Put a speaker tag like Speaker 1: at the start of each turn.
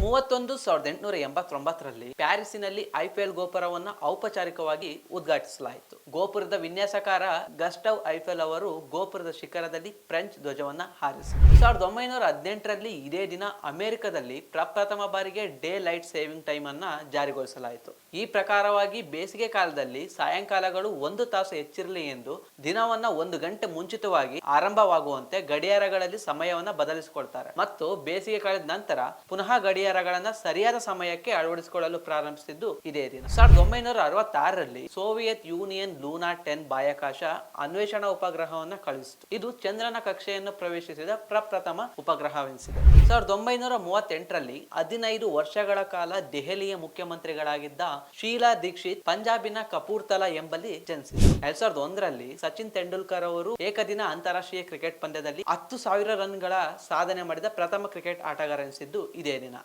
Speaker 1: ಮೂವತ್ತೊಂದು ಸಾವಿರದ ಎಂಟುನೂರ ಎಂಬತ್ತೊಂಬತ್ತರಲ್ಲಿ ಪ್ಯಾರಿಸ್ನಲ್ಲಿ ಐಫೆಲ್ ಗೋಪುರವನ್ನು ಔಪಚಾರಿಕವಾಗಿ ಉದ್ಘಾಟಿಸಲಾಯಿತು. ಗೋಪುರದ ವಿನ್ಯಾಸಕಾರ ಗಸ್ಟವ್ ಐಫೆಲ್ ಅವರು ಗೋಪುರದ ಶಿಖರದಲ್ಲಿ ಫ್ರೆಂಚ್ ಧ್ವಜವನ್ನ ಹಾರಿಸಿದರು. ಸಾವಿರದ ಒಂಬೈನೂರ ಹದಿನೆಂಟರಲ್ಲಿ ಇದೇ ದಿನ ಅಮೆರಿಕದಲ್ಲಿ ಪ್ರಪ್ರಥಮ ಬಾರಿಗೆ ಡೇ ಲೈಟ್ ಸೇವಿಂಗ್ ಟೈಮ್ ಅನ್ನ ಜಾರಿಗೊಳಿಸಲಾಯಿತು. ಈ ಪ್ರಕಾರವಾಗಿ ಬೇಸಿಗೆ ಕಾಲದಲ್ಲಿ ಸಾಯಂಕಾಲಗಳು ಒಂದು ತಾಸು ಹೆಚ್ಚಿರಲಿ ಎಂದು ದಿನವನ್ನ ಒಂದು ಗಂಟೆ ಮುಂಚಿತವಾಗಿ ಆರಂಭವಾಗುವಂತೆ ಗಡಿಯಾರಗಳಲ್ಲಿ ಸಮಯವನ್ನ ಬದಲಿಸಿಕೊಳ್ತಾರೆ. ಮತ್ತು ಬೇಸಿಗೆ ಕಾಲದ ನಂತರ ಪುನಃ ಗಡಿಯಾರಗಳನ್ನ ಸರಿಯಾದ ಸಮಯಕ್ಕೆ ಅಳವಡಿಸಿಕೊಳ್ಳಲು ಪ್ರಾರಂಭಿಸಿದ್ದು ಇದೇ ದಿನ. ಸಾವಿರದ ಒಂಬೈನೂರ ಅರವತ್ತಾರರಲ್ಲಿ ಸೋವಿಯತ್ ಯೂನಿಯನ್ ಲೂನಾ ಟೆನ್ ಬಾಹ್ಯಾಕಾಶ ಅನ್ವೇಷಣಾ ಉಪಗ್ರಹವನ್ನು ಕಳುಹಿಸಿತು. ಇದು ಚಂದ್ರನ ಕಕ್ಷೆಯನ್ನು ಪ್ರವೇಶಿಸಿದ ಪ್ರಪ್ರಥಮ ಉಪಗ್ರಹವೆನಿಸಿದೆ. ಸಾವಿರದ ಒಂಬೈನೂರ ಮೂವತ್ತೆಂಟರಲ್ಲಿ ಹದಿನೈದು ವರ್ಷಗಳ ಕಾಲ ದೆಹಲಿಯ ಮುಖ್ಯಮಂತ್ರಿಗಳಾಗಿದ್ದ ಶೀಲಾ ದೀಕ್ಷಿತ್ ಪಂಜಾಬಿನ ಕಪೂರ್ತಲಾ ಎಂಬಲ್ಲಿ ಜನಿಸಿದರು. ಎರಡ್ ಸಾವಿರದ ಒಂದರಲ್ಲಿ ಸಚಿನ್ ತೆಂಡೂಲ್ಕರ್ ಅವರು ಏಕದಿನ ಅಂತಾರಾಷ್ಟ್ರೀಯ ಕ್ರಿಕೆಟ್ ಪಂದ್ಯದಲ್ಲಿ ಹತ್ತು ಸಾವಿರ ರನ್ಗಳ ಸಾಧನೆ ಮಾಡಿದ ಪ್ರಥಮ ಕ್ರಿಕೆಟ್ ಆಟಗಾರ ಎನಿಸಿದ್ದು ಇದೇ ದಿನ.